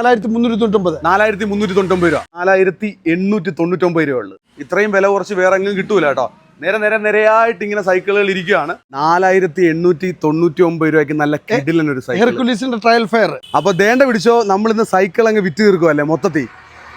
നാലായിരത്തി മുന്നൂറ്റി തൊണ്ണൂറ്റൊമ്പത് നാലായിരത്തി മുന്നൂറ്റി തൊണ്ണൂറ്റൊമ്പത് രൂപ. നാലായിരത്തി എണ്ണൂറ്റി തൊണ്ണൂറ്റൊമ്പത് രൂപ ഉള്ളു. ഇത്രയും വില കുറച്ച് വേറെ എങ്ങും കിട്ടൂല കേട്ടോ. നേരെ നേരെ നിരയായിട്ട് ഇങ്ങനെ സൈക്കിളുകൾ ഇരിക്കുകയാണ്. നാലായിരത്തി എണ്ണൂറ്റി തൊണ്ണൂറ്റി ഒമ്പത് രൂപയ്ക്ക് നല്ല കിഡിലൻ ഒരു സൈക്കിൾ ഹെർക്കുലീസിന്റെ ട്രയൽ ഫെയർ അപ്പൊ ദേണ്ട പിടിച്ചോ നമ്മൾ ഇന്ന് സൈക്കിൾ അങ്ങ് വിറ്റ് തീർക്കുമല്ലേ മൊത്തത്തിൽ?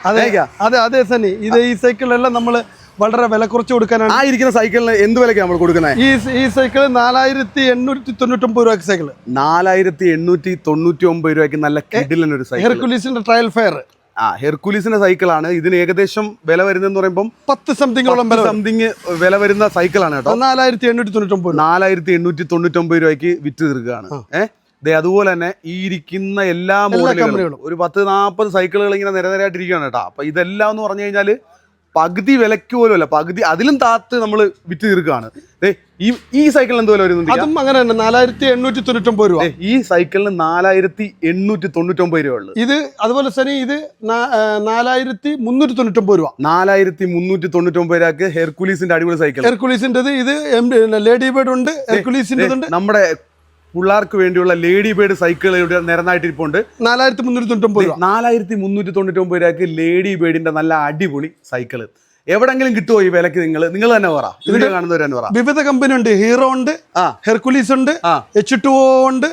അതെ? അതെ അതെ സനി ഇത് ഈ സൈക്കിളെല്ലാം നമ്മൾ വളരെ വില കുറച്ച് കൊടുക്കാനാണ്. ആ ഇരിക്കുന്ന സൈക്കിളിന് എന്ത് വിലക്കാണ് നമ്മൾ കൊടുക്കുന്നത് ഈ ഈ സൈക്കിൾ നാലായിരത്തി എണ്ണൂറ്റി തൊണ്ണൂറ്റൊമ്പത് രൂപ സൈക്കിൾ നാലായിരത്തി എണ്ണൂറ്റി തൊണ്ണൂറ്റി ഒമ്പത് രൂപയ്ക്ക് നല്ല കിഡിലൻ ഒരു സൈക്കിൾ ഹെർക്കുലീസിന്റെ ട്രയൽ ഫെയർ ആ ഹെർക്കുലീസിന്റെ സൈക്കിളാണ് ഇതിന് ഏകദേശം വില വരുന്നതെന്ന് പറയുമ്പോൾ പത്ത് സംതിങ്ങോളം വില സംതിങ് വില വരുന്ന സൈക്കിളാണ് കേട്ടോ. നാലായിരത്തി എണ്ണൂറ്റി തൊണ്ണൂറ്റൊമ്പത് ഒമ്പത് നാലായിരത്തി എണ്ണൂറ്റി തൊണ്ണൂറ്റൊമ്പത് രൂപയ്ക്ക് വിറ്റ് തീർക്കുകയാണ്. ഏഹ് അതുപോലെ തന്നെ ഈ ഇരിക്കുന്ന എല്ലാ മോഡലുകളും ഒരു പത്ത് നാൽപ്പത് സൈക്കിളുകൾ ഇങ്ങനെ നിരനിരയായിട്ടിരിക്കുകയാണ് കേട്ടോ. അപ്പൊ ഇതെല്ലാം എന്ന് പറഞ്ഞു കഴിഞ്ഞാൽ പകുതി വിലക്ക് പോലും അല്ല പകുതി അതിലും താത്ത് നമ്മൾ വിറ്റ് തീർക്കുകയാണ്. ഈ ഈ സൈക്കിളിന് എന്ത് വില വരുന്നുണ്ട് അതും അങ്ങനെ തന്നെ നാലായിരത്തി എണ്ണൂറ്റി തൊണ്ണൂറ്റൊമ്പത് രൂപ. ദേ, ഈ സൈക്കിളിന് നാലായിരത്തി എണ്ണൂറ്റി തൊണ്ണൂറ്റൊമ്പത് രൂപ ഉള്ളു. ഇത് അതുപോലെ തന്നെ ഇത് നാലായിരത്തി മുന്നൂറ്റി തൊണ്ണൂറ്റൊമ്പത് രൂപ. നാലായിരത്തി മുന്നൂറ്റി തൊണ്ണൂറ്റൊമ്പത് രൂപക്ക് ഹെർക്കുലീസിന്റെ അടിപൊളി സൈക്കിൾ ഹെർക്കുലീസിന്റെ ഇത് എം ലേഡി ബേർഡ് ഉണ്ട് ഹെർക്കുലീസിന്റെ നമ്മുടെ പിള്ളേർക്ക് വേണ്ടിയുള്ള ലേഡി ബേർഡ് സൈക്കിൾ ഇവിടെ നിരന്നായിട്ടിരിപ്പുണ്ട്. നാലായിരത്തി മുന്നൂറ്റി തൊണ്ണൂറ്റി ഒമ്പത് നാലായിരത്തി മുന്നൂറ്റി തൊണ്ണൂറ്റി ഒമ്പത് രൂപയ്ക്ക് ലേഡി ബേർഡിന്റെ നല്ല അടിപൊളി സൈക്കിൾ. എവിടെങ്കിലും കിട്ടുമോ ഈ വിലക്ക് നിങ്ങൾ നിങ്ങൾ തന്നെ പറ. ഇതിൽ കാണുന്നവർ തന്നെ പറ. വിവിധ കമ്പനി ഉണ്ട്. ഹീറോ ഉണ്ട് ആ. ഹെർക്കുലീസ് ഉണ്ട്. എച്ച് ടു ഉണ്ട്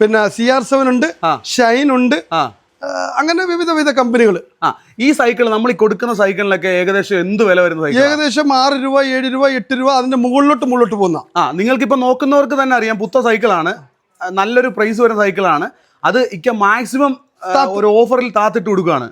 പിന്നെ സി ആർ സെവൻ ഉണ്ട് ഷൈൻ ഉണ്ട് അങ്ങനെ വിവിധ വിവിധ കമ്പനികൾ. ആ ഈ സൈക്കിൾ നമ്മൾ ഈ കൊടുക്കുന്ന സൈക്കിളിലൊക്കെ ഏകദേശം എന്ത് വില വരുന്ന സൈക്കിൾ ഏകദേശം ആറ് രൂപ ഏഴ് രൂപ എട്ട് രൂപ അതിന്റെ മുകളിലോട്ട് മുകളിലോട്ട് പോകുന്ന. ആ നിങ്ങൾക്കിപ്പോ നോക്കുന്നവർക്ക് തന്നെ അറിയാം പുത്ത സൈക്കിളാണ് നല്ലൊരു പ്രൈസ് വരുന്ന സൈക്കിളാണ് അത് ഇക്ക മാക്സിമം ഒരു ഓഫറിൽ താത്തിട്ട് കൊടുക്കുകയാണ്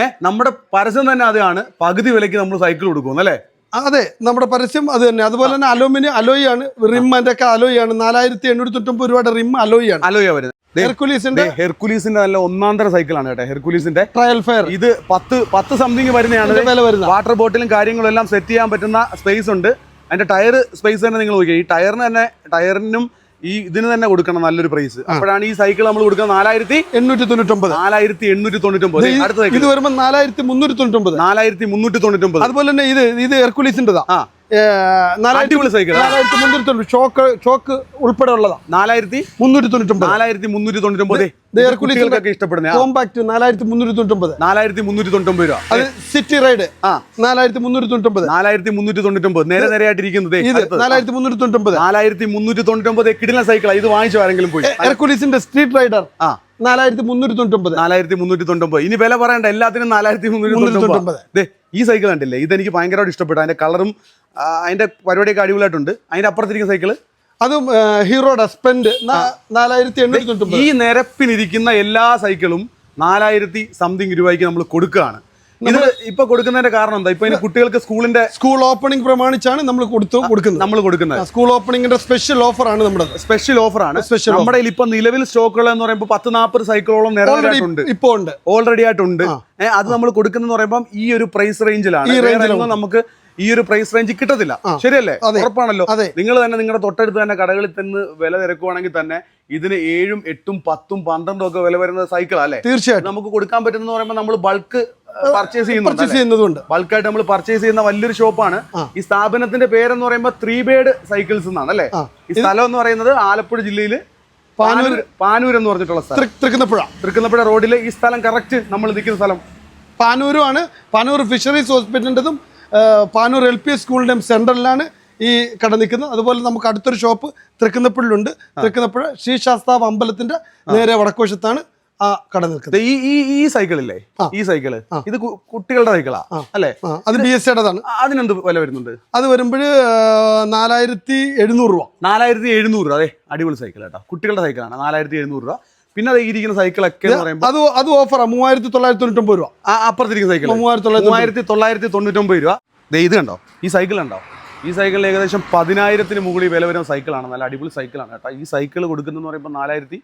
ഏഹ് നമ്മുടെ പരസ്യം തന്നെ അതാണ്. പകുതി വിലയ്ക്ക് നമ്മൾ സൈക്കിൾ കൊടുക്കും അല്ലേ? അതെ നമ്മുടെ പരസ്യം അത് തന്നെ. അതുപോലെ തന്നെ അലോമിനിയം അലോയി ആണ്. റിം അതിന്റെ ഒക്കെ അലോയാണ് ആണ്. നാലായിരത്തി എണ്ണൂറ്റി തൊണ്ണൂറ്റൊമ്പത് രൂപയുടെ റിം അലോയി ആണ്. അലോയ വരുന്നത്. ഹെർക്കുലീസിന്റെ? ഹെർക്കുലീസിന്റെ നല്ല ഒന്നാന്തര സൈക്കിളാണ് കേട്ടോ ഹെർക്കുലീസിന്റെ. ട്രയൽ ഫെയർ ഇത് പത്ത് പത്ത് സംതിങ് വരുന്നതാണ്. വില വാട്ടർ ബോട്ടിലും കാര്യങ്ങളും എല്ലാം സെറ്റ് ചെയ്യാൻ പറ്റുന്ന സ്പേസ് ഉണ്ട്. അതിന്റെ ടയർ സ്പേസ് തന്നെ നിങ്ങൾ നോക്കിയാൽ ഈ ടയറിന് തന്നെ ടയറിനും ഈ ഇതിന് തന്നെ കൊടുക്കണം നല്ലൊരു പ്രൈസ് അപ്പോഴാണ് ഈ സൈക്കിൾ നമ്മൾ കൊടുക്കുന്നത് നാലായിരത്തി എണ്ണൂറ്റി തൊണ്ണൂറ്റൊമ്പത് നാലായിരത്തി എണ്ണൂറ്റി തൊണ്ണൂറ്റൊമ്പത് അടുത്ത ഇത് വരുമ്പോൾ നാലായിരത്തി മുന്നൂറ്റി തൊണ്ണൂറ്റൊമ്പത് നാലായിരത്തി മുന്നൂറ്റി തൊണ്ണൂറ്റൊമ്പത് അതുപോലെ തന്നെ ഇത് ഇത് ഹെർക്കുലീസിന്റെതാ ആ. നാലായിരത്തി നാലായിരത്തി മുന്നൂറ്റി ഷോക്ക് ഷോക്ക് ഉൾപ്പെടെ ഉള്ളതാണ് നാലായിരത്തി മുന്നൂറ്റി തൊണ്ണൂറ്റി നാലായിരത്തി മുന്നൂറ്റി തൊണ്ണൂറ്റി ഇത് ഹെർക്കുലീസിന്റെ കുട്ടികൾക്കൊക്കെ ഇഷ്ടപ്പെടുന്ന കോമ്പാക്ട് നാലായിരത്തി മുന്നൂറ്റി തൊണ്ണൂറ്റി നാലായിരത്തി മുന്നൂറ്റി തൊണ്ണൂറ്റൊമ്പത് രൂപ. അത് സിറ്റി റൈഡ് ആ. നാലായിരത്തി മുന്നൂറ്റി തൊണ്ണൂറ്റൊമ്പത് നാലായിരത്തി മുന്നൂറ്റി തൊണ്ണൂറ്റൊമ്പത് നേരെ നേരെയായിട്ടിരിക്കുന്നത് ഇത് നാലായിരത്തി മുന്നൂറ്റി തൊണ്ണൂറ്റൊമ്പത് നാലായിരത്തി മുന്നൂറ്റി തൊണ്ണൂറ്റൊമ്പത് കിടിലൻ സൈക്കിളാണ് ഇത് വാങ്ങിച്ചു ആരെങ്കിലും പോയി. എർക്കുലീസിന്റെ സ്ട്രീറ്റ് റൈഡർ ആ. നാലായിരത്തി മുന്നൂറ്റി തൊണ്ണൂറ്റൊമ്പത് നാലായിരത്തി മുന്നൂറ്റി തൊണ്ണൂറ്റൊമ്പത് ഇനി വില പറയണ്ട. എല്ലാത്തിനും നാലായിരത്തി മുന്നൂറ്റി. ദേ ഈ സൈക്കിൾ കണ്ടില്ലേ? ഇതെനിക്ക് ഭയങ്കരമായിട്ട് ഇഷ്ടപ്പെട്ടു. അതിന്റെ കളറും അതിന്റെ അതിന്റെ പരിപാടിയൊക്കെ അടിപൊളിയായിട്ടുണ്ട്. അതിന്റെ അപ്പുറത്തിരിക്കുന്ന സൈക്കിൾ അതും ഹീറോയുടെ സ്പെൻഡ് നാലായിരത്തി എണ്ണൂറ്റി ഈ നിരപ്പിലിരിക്കുന്ന എല്ലാ സൈക്കിളും നാലായിരത്തി സംതിങ് രൂപയ്ക്ക് നമ്മൾ കൊടുക്കുകയാണ്. ഇത് ഇപ്പൊ കൊടുക്കുന്നതിന്റെ കാരണം എന്താ? ഇപ്പൊ കുട്ടികൾക്ക് സ്കൂളിന്റെ സ്കൂൾ ഓപ്പണിംഗ് പ്രമാണിച്ചാണ് നമ്മൾ കൊടുത്തു കൊടുക്കുന്നത്. നമ്മൾ കൊടുക്കുന്നത്. സ്കൂൾ ഓപ്പണിംഗിന്റെ സ്പെഷ്യൽ ഓഫർ ആണ് നമ്മുടെ സ്പെഷ്യൽ ഓഫർ ആണ്. സ്പെഷ്യൽ നമ്മുടെ ഇപ്പൊ നിലവിൽ സ്റ്റോക്കുകൾ എന്ന് പറയുമ്പോൾ പത്ത് നാൽപ്പത് സൈക്കിളോളം നിരനിരയായിട്ടുണ്ട് ഇപ്പോ ഉണ്ട്. ഓൾറെഡി ആയിട്ടുണ്ട്. അത് നമ്മൾ കൊടുക്കുന്ന പറയുമ്പോൾ ഈ ഒരു പ്രൈസ് റേഞ്ചിലാണ് ഈ റേഞ്ചിൽ നമുക്ക് ഈ ഒരു പ്രൈസ് റേഞ്ച് കിട്ടത്തില്ല. ശരിയല്ലേ. ഉറപ്പാണല്ലോ. നിങ്ങൾ തന്നെ നിങ്ങളുടെ തൊട്ടടുത്ത് തന്നെ കടകളിൽ തന്നെ വില തിരക്കുവാണെങ്കിൽ തന്നെ ഇതിന് ഏഴും എട്ടും പത്തും പന്ത്രണ്ടും ഒക്കെ വില വരുന്ന സൈക്കിൾ അല്ലേ? തീർച്ചയായിട്ടും. നമുക്ക് കൊടുക്കാൻ പറ്റുന്ന പറയുമ്പോൾ നമ്മൾ ബൾക്ക് പർച്ചേസ് ചെയ്യുന്നുണ്ട് പർച്ചേസ് ചെയ്യുന്നതുകൊണ്ട് ബൾക്കായിട്ട് നമ്മൾ പർച്ചേസ് ചെയ്യുന്ന വലിയൊരു ഷോപ്പാണ് ഈ സ്ഥാപനത്തിന്റെ പേരെന്ന് പറയുമ്പോൾ ത്രീ ബേഡ് സൈക്കിൾസ് എന്നാണ് അല്ലേ? ഈ സ്ഥലം എന്ന് പറയുന്നത് ആലപ്പുഴ ജില്ലയിൽ പാനൂർ പാനൂർ എന്ന് പറഞ്ഞിട്ടുള്ള സ്ഥലം. തൃക്കുന്നപ്പുഴ. തൃക്കുന്നപ്പുഴ റോഡിലെ ഈ സ്ഥലം കറക്റ്റ് നമ്മൾ നിൽക്കുന്ന സ്ഥലം. പാനൂരുമാണ് പാനൂർ ഫിഷറീസ് ഹോസ്പിറ്റലിന്റെതും പാനൂർ എൽ പി എസ് സ്കൂളിന്റെയും സെന്ററിലാണ് ഈ കട നിൽക്കുന്നത്. അതുപോലെ നമുക്ക് അടുത്തൊരു ഷോപ്പ് തൃക്കുന്നപ്പുഴയിലുണ്ട്. തൃക്കുന്നപ്പുഴ ശ്രീ ശാസ്താവ് അമ്പലത്തിന്റെ നേരെ വടക്കുവശത്താണ്. ആ കട നിൽക്കുന്നത്. ഈ ഈ ഈ സൈക്കിളില്ലേ? ഈ സൈക്കിൾ. ഇത് കുട്ടികളുടെ സൈക്കിളാ അല്ലേ? അത് ബി എസ് സിയുടേതാണ്. അതിനെന്ത് വില വരുന്നുണ്ട്? അത് വരുമ്പോൾ നാലായിരത്തി എഴുന്നൂറ് രൂപ. നാലായിരത്തി എഴുന്നൂറ് രൂപ. അതെ അടിപൊളി സൈക്കിൾ കേട്ടോ. കുട്ടികളുടെ സൈക്കിളാണ് നാലായിരത്തി എഴുന്നൂറ് രൂപ. പിന്നെ അത് ഇരിക്കുന്ന സൈക്കിളൊക്കെ അത് അത് ഓഫറാ മൂവായിരത്തി തൊള്ളായിരത്തി തൊണ്ണൂറ്റൊമ്പത് രൂപ. ആ അപ്പുറത്തിരിക്കുന്ന സൈക്കിൾ മൂവായിരത്തി തൊള്ളായിരത്തി തൊണ്ണൂറ്റൊമ്പത് രൂപ ഇത് കണ്ടോ? ഈ സൈക്കിൾ കണ്ടോ ഈ സൈക്കിളിൽ ഏകദേശം പതിനായിരത്തിന് മുകളിൽ വില വരുന്ന സൈക്കിളാണ്. നല്ല അടിപൊളി സൈക്കിളാണ് കേട്ടോ. ഈ സൈക്കിൾ കൊടുക്കുന്നതെന്ന് പറയുമ്പോൾ നാലായിരത്തി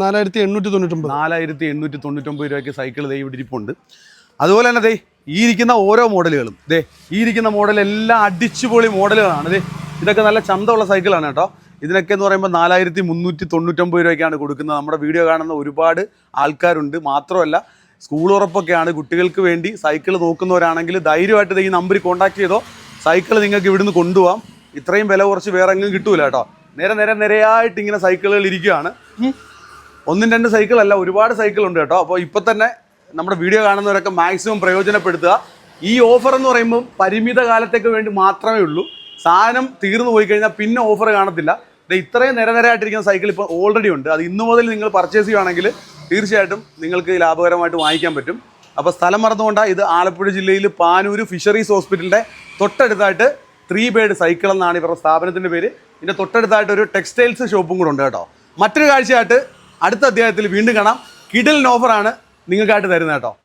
നാലായിരത്തി എണ്ണൂറ്റി തൊണ്ണൂറ്റൊമ്പത് നാലായിരത്തി എണ്ണൂറ്റി തൊണ്ണൂറ്റൊമ്പത് രൂപയ്ക്ക് സൈക്കിൾ ദേ ഇവിടെ ഇരിപ്പുണ്ട്. അതുപോലെ തന്നെ ദേ ഈ ഇരിക്കുന്ന ഓരോ മോഡലുകളും ദേ ഈ ഇരിക്കുന്ന മോഡൽ എല്ലാം അടിച്ചുപൊളി മോഡലുകളാണ്. ദേ ഇതൊക്കെ നല്ല ചന്തമുള്ള സൈക്കിളാണ് കേട്ടോ. ഇതിനൊക്കെ എന്ന് പറയുമ്പോൾ നാലായിരത്തി മുന്നൂറ്റി തൊണ്ണൂറ്റൊമ്പത് രൂപയ്ക്കാണ് കൊടുക്കുന്നത്. നമ്മുടെ വീഡിയോ കാണുന്ന ഒരുപാട് ആൾക്കാരുണ്ട്. മാത്രമല്ല സ്കൂൾ ഉറപ്പൊക്കെയാണ്. കുട്ടികൾക്ക് വേണ്ടി സൈക്കിൾ നോക്കുന്നവരാണെങ്കിൽ ധൈര്യമായിട്ട് ഈ നമ്പറിൽ കോൺടാക്ട് ചെയ്തോ. സൈക്കിൾ നിങ്ങൾക്ക് ഇവിടുന്ന് കൊണ്ടുപോകാം ഇത്രയും വില കുറച്ച് വേറെ എങ്ങും കിട്ടൂല കേട്ടോ. നേരെ നേരെ നിരയായിട്ട് ഇങ്ങനെ സൈക്കിളുകൾ ഇരിക്കുകയാണ്. ഒന്നും രണ്ട് സൈക്കിൾ അല്ല ഒരുപാട് സൈക്കിൾ ഉണ്ട് കേട്ടോ. അപ്പോൾ ഇപ്പം തന്നെ നമ്മുടെ വീഡിയോ കാണുന്നവരൊക്കെ മാക്സിമം പ്രയോജനപ്പെടുത്തുക. ഈ ഓഫർ എന്ന് പറയുമ്പോൾ പരിമിത കാലത്തേക്ക് വേണ്ടി മാത്രമേ ഉള്ളൂ. സാധനം തീർന്നു പോയി കഴിഞ്ഞാൽ പിന്നെ ഓഫർ കാണത്തില്ല. ഇത്രയും നിരനിരയായിട്ടിരിക്കുന്ന സൈക്കിൾ ഇപ്പോൾ ഓൾറെഡി ഉണ്ട്. അത് ഇന്നു മുതൽ നിങ്ങൾ പർച്ചേസ് ചെയ്യുകയാണെങ്കിൽ തീർച്ചയായിട്ടും നിങ്ങൾക്ക് ലാഭകരമായിട്ട് വാങ്ങിക്കാൻ പറ്റും. അപ്പോൾ സ്ഥലം മറന്നുകൊണ്ടാണ് ഇത് ആലപ്പുഴ ജില്ലയിൽ പാനൂര് ഫിഷറീസ് ഹോസ്പിറ്റലിന്റെ തൊട്ടടുത്തായിട്ട് ത്രീ ബേഡ് സൈക്കിൾ എന്നാണ് ഇവരുടെ സ്ഥാപനത്തിന്റെ പേര്. ഇതിന്റെ തൊട്ടടുത്തായിട്ട് ഒരു ടെക്സ്റ്റൈൽസ് ഷോപ്പും കൂടെ ഉണ്ട് കേട്ടോ. മറ്റൊരു കാഴ്ചയായിട്ട് അടുത്ത അധ്യായത്തിൽ വീണ്ടും കാണാം. കിഡിൽ ഓഫറാണ് നിങ്ങൾക്കായിട്ട് തരുന്നത് കേട്ടോ.